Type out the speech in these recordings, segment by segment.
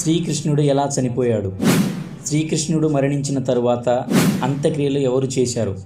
శ్రీకృష్ణుడు ఎలా చనిపోయాడు? శ్రీకృష్ణుడు మరణించిన తరువాత అంత్యక్రియలు ఎవరు చేశారు?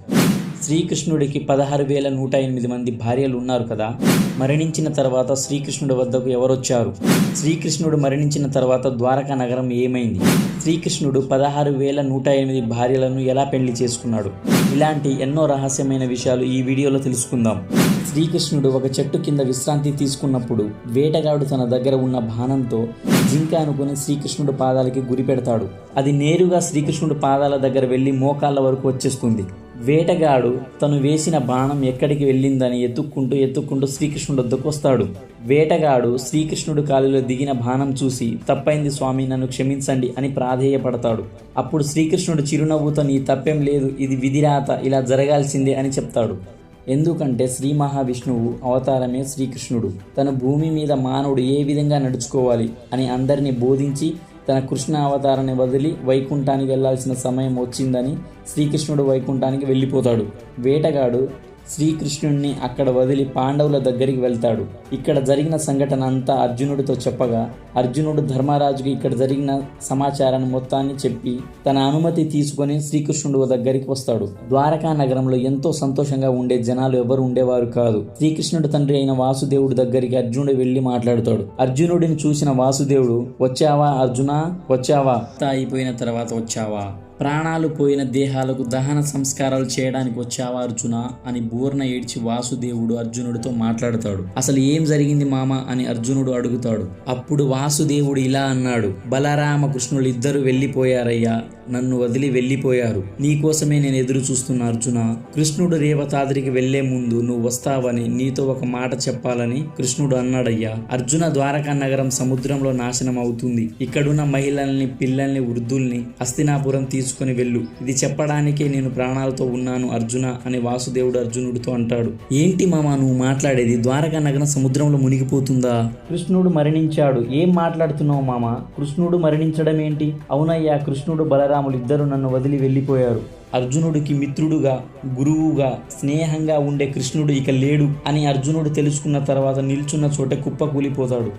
శ్రీకృష్ణుడికి పదహారు వేల నూట ఎనిమిది మంది భార్యలు ఉన్నారు కదా? మరణించిన తర్వాత శ్రీకృష్ణుడి వద్దకు ఎవరొచ్చారు? శ్రీకృష్ణుడు మరణించిన తర్వాత ద్వారకా నగరం ఏమైంది? శ్రీకృష్ణుడు పదహారు వేల నూట ఎనిమిది భార్యలను ఎలా పెళ్ళి చేసుకున్నాడు? ఇలాంటి ఎన్నో రహస్యమైన విషయాలు ఈ వీడియోలో తెలుసుకుందాం. శ్రీకృష్ణుడు ఒక చెట్టు కింద విశ్రాంతి తీసుకున్నప్పుడు వేటగాడు తన దగ్గర ఉన్న బాణంతో జింక అనుకుని శ్రీకృష్ణుడు పాదాలకి గురి పెడతాడు. అది నేరుగా శ్రీకృష్ణుడు పాదాల దగ్గర వెళ్ళి మోకాళ్ళ వరకు వచ్చేస్తుంది. వేటగాడు తను వేసిన బాణం ఎక్కడికి వెళ్ళిందని ఎత్తుక్కుంటూ ఎత్తుక్కుంటూ శ్రీకృష్ణుడు వద్దకు వస్తాడు. వేటగాడు శ్రీకృష్ణుడు కాలిలో దిగిన బాణం చూసి తప్పైంది స్వామి నన్ను క్షమించండి అని ప్రాధేయపడతాడు. అప్పుడు శ్రీకృష్ణుడు చిరునవ్వుతో నీ తప్పేం లేదు ఇది విధిరాత ఇలా జరగాల్సిందే అని చెప్తాడు. ఎందుకంటే శ్రీ మహావిష్ణువు అవతారమే శ్రీకృష్ణుడు. తన భూమి మీద మానవుడు ఏ విధంగా నడుచుకోవాలి అని అందరినీ బోధించి తన కృష్ణ అవతారాన్ని వదిలి వైకుంఠానికి వెళ్ళాల్సిన సమయం వచ్చిందని శ్రీకృష్ణుడు వైకుంఠానికి వెళ్ళిపోతాడు. వేటగాడు శ్రీకృష్ణుడిని అక్కడ వదిలి పాండవుల దగ్గరికి వెళ్తాడు. ఇక్కడ జరిగిన సంఘటన అంతా అర్జునుడితో చెప్పగా అర్జునుడు ధర్మరాజుకి ఇక్కడ జరిగిన సమాచారాన్ని మొత్తాన్ని చెప్పి తన అనుమతి తీసుకొని శ్రీకృష్ణుడు దగ్గరికి వస్తాడు. ద్వారకా నగరంలో ఎంతో సంతోషంగా ఉండే జనాలు ఎవరు ఉండేవారు కాదు. శ్రీకృష్ణుడు తండ్రి అయిన వాసుదేవుడి దగ్గరికి అర్జునుడు వెళ్ళి మాట్లాడుతాడు. అర్జునుడిని చూసిన వాసుదేవుడు వచ్చావా అర్జున? వచ్చావా? అయిపోయిన తర్వాత వచ్చావా? ప్రాణాలు పోయిన దేహాలకు దహన సంస్కారాలు చేయడానికి వచ్చావా అర్జున అని బూర్ణ ఏడ్చి వాసుదేవుడు అర్జునుడితో మాట్లాడతాడు. అసలు ఏం జరిగింది మామ అని అర్జునుడు అడుగుతాడు. అప్పుడు వాసుదేవుడు ఇలా అన్నాడు. బలరామ కృష్ణులు ఇద్దరు వెళ్ళిపోయారయ్యా. నన్ను వదిలి వెళ్ళిపోయారు. నీకోసమే నేను ఎదురు చూస్తున్న అర్జున. కృష్ణుడు రేవతాద్రికి వెళ్ళే ముందు నువ్వు వస్తావని నీతో ఒక మాట చెప్పాలని కృష్ణుడు అన్నాడయ్యా. అర్జున ద్వారకా నగరం సముద్రంలో నాశనం అవుతుంది ఇక్కడున్న మహిళల్ని పిల్లల్ని వృద్ధుల్ని హస్తినాపురం తీసుకుని వెళ్ళు. ఇది చెప్పడానికే నేను ప్రాణాలతో ఉన్నాను అర్జున అని వాసుదేవుడు అర్జునుడితో అంటాడు. ఏంటి మామ నువ్వు మాట్లాడేది? ద్వారకా నగరం సముద్రంలో మునిగిపోతుందా? కృష్ణుడు మరణించాడు. ఏం మాట్లాడుతున్నావు మామ? కృష్ణుడు మరణించడం ఏంటి అవునయ్యా కృష్ణుడు బలరాములు ఇద్దరు నన్ను వదిలి వెళ్ళిపోయారు. అర్జునుడికి మిత్రుడుగా గురువుగా స్నేహంగా ఉండే కృష్ణుడు ఇక లేడు అని అర్జునుడు తెలుసుకున్న తర్వాత నిల్చున్న చోట కుప్ప కూలిపోతాడు.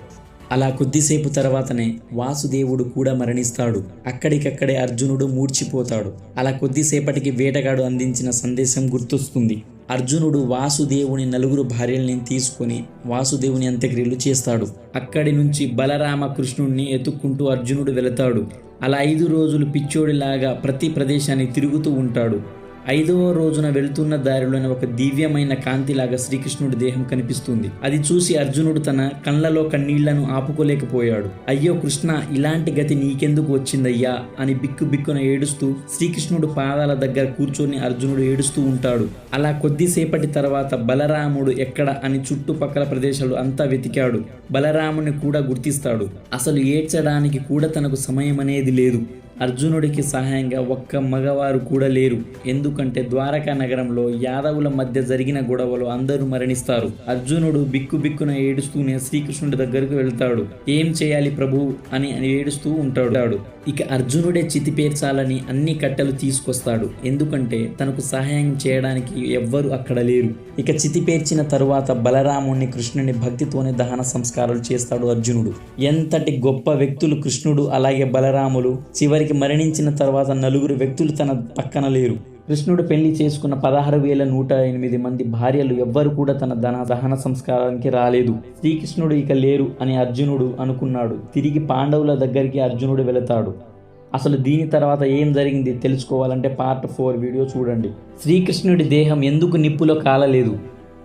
అలా కొద్దిసేపు తర్వాతనే వాసుదేవుడు కూడా మరణిస్తాడు. అక్కడికక్కడే అర్జునుడు మూర్చిపోతాడు. అలా కొద్దిసేపటికి వేటగాడు అందించిన సందేశం గుర్తొస్తుంది. అర్జునుడు వాసుదేవుని నలుగురు భార్యల్ని తీసుకొని వాసుదేవుని అంత్యక్రియలు చేస్తాడు. అక్కడి నుంచి బలరామ కృష్ణుణ్ణి ఎత్తుక్కుంటూ అర్జునుడు వెళతాడు. అలా ఐదు రోజులు పిచ్చోడిలాగా ప్రతి ప్రదేశాన్ని తిరుగుతూ ఉంటాడు. ఐదవ రోజున వెళ్తున్న దారిలోని ఒక దివ్యమైన కాంతిలాగా శ్రీకృష్ణుడి దేహం కనిపిస్తుంది. అది చూసి అర్జునుడు తన కళ్ళలో కన్నీళ్ళను ఆపుకోలేకపోయాడు. అయ్యో కృష్ణ ఇలాంటి గతి నీకెందుకు వచ్చిందయ్యా? అని బిక్కు బిక్కున ఏడుస్తూ శ్రీకృష్ణుడు పాదాల దగ్గర కూర్చొని అర్జునుడు ఏడుస్తూ ఉంటాడు. అలా కొద్దిసేపటి తర్వాత బలరాముడు ఎక్కడ అని చుట్టుపక్కల ప్రదేశాలు అంతా వెతికాడు. బలరాముని కూడా గుర్తిస్తాడు. అసలు ఏడ్చడానికి కూడా తనకు సమయం అనేది లేదు. అర్జునుడికి సహాయంగా ఒక్క మగవారు కూడా లేరు. ఎందుకంటే ద్వారకా నగరంలో యాదవుల మధ్య జరిగిన గొడవలో అందరూ మరణిస్తారు. అర్జునుడు బిక్కు బిక్కున ఏడుస్తూనే శ్రీకృష్ణుడి దగ్గరకు వెళ్తాడు. ఏం చేయాలి ప్రభు? అని ఏడుస్తూ ఉంటాడు. ఇక అర్జునుడే చితిపేర్చాలని అన్ని కట్టెలు తీసుకొస్తాడు. ఎందుకంటే తనకు సహాయం చేయడానికి ఎవ్వరు అక్కడ లేరు. ఇక చితిపేర్చిన తరువాత బలరాముణ్ణి కృష్ణుని భక్తితోనే దహన సంస్కారాలు చేస్తాడు అర్జునుడు. ఎంతటి గొప్ప వ్యక్తులు కృష్ణుడు అలాగే బలరాములు చివరికి మరణించిన తర్వాత నలుగురు వ్యక్తులు తన పక్కన లేరు. కృష్ణుడు పెళ్ళి చేసుకున్న పదహారు వేల నూట ఎనిమిది మంది భార్యలు ఎవ్వరు కూడా తన ధన దహన సంస్కారానికి రాలేదు. శ్రీకృష్ణుడు ఇక లేరు అని అర్జునుడు అనుకున్నాడు. తిరిగి పాండవుల దగ్గరికి అర్జునుడు వెళతాడు. అసలు దీని తర్వాత ఏం జరిగింది తెలుసుకోవాలంటే పార్ట్ ఫోర్ వీడియో చూడండి. శ్రీకృష్ణుడి దేహం ఎందుకు నిప్పులో కాలలేదు?